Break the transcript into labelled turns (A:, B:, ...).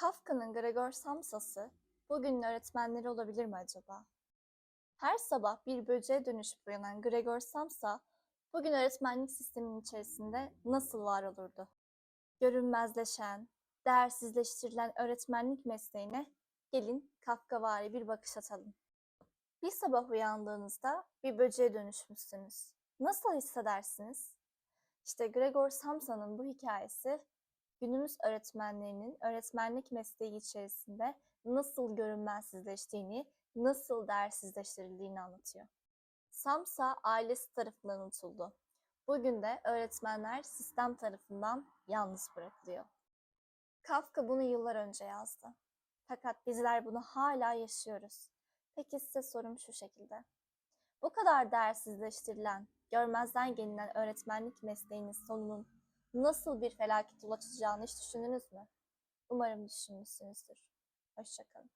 A: Kafka'nın Gregor Samsa'sı bugünün öğretmenleri olabilir mi acaba? Her sabah bir böceğe dönüşüp uyanan Gregor Samsa, bugün öğretmenlik sisteminin içerisinde nasıl var olurdu? Görünmezleşen, değersizleştirilen öğretmenlik mesleğine gelin Kafkavari bir bakış atalım. Bir sabah uyandığınızda bir böceğe dönüşmüşsünüz. Nasıl hissedersiniz? İşte Gregor Samsa'nın bu hikayesi günümüz öğretmenlerinin öğretmenlik mesleği içerisinde nasıl görünmezsizleştiğini, nasıl değersizleştirildiğini anlatıyor. Samsa ailesi tarafından unutuldu. Bugün de öğretmenler sistem tarafından yalnız bırakılıyor. Kafka bunu yıllar önce yazdı. Fakat bizler bunu hala yaşıyoruz. Peki size sorum şu şekilde. Bu kadar değersizleştirilen, görmezden gelinen öğretmenlik mesleğinin sonunun nasıl bir felaket ulaşacağını hiç düşündünüz mü? Umarım düşünmüşsünüzdür. Hoşçakalın.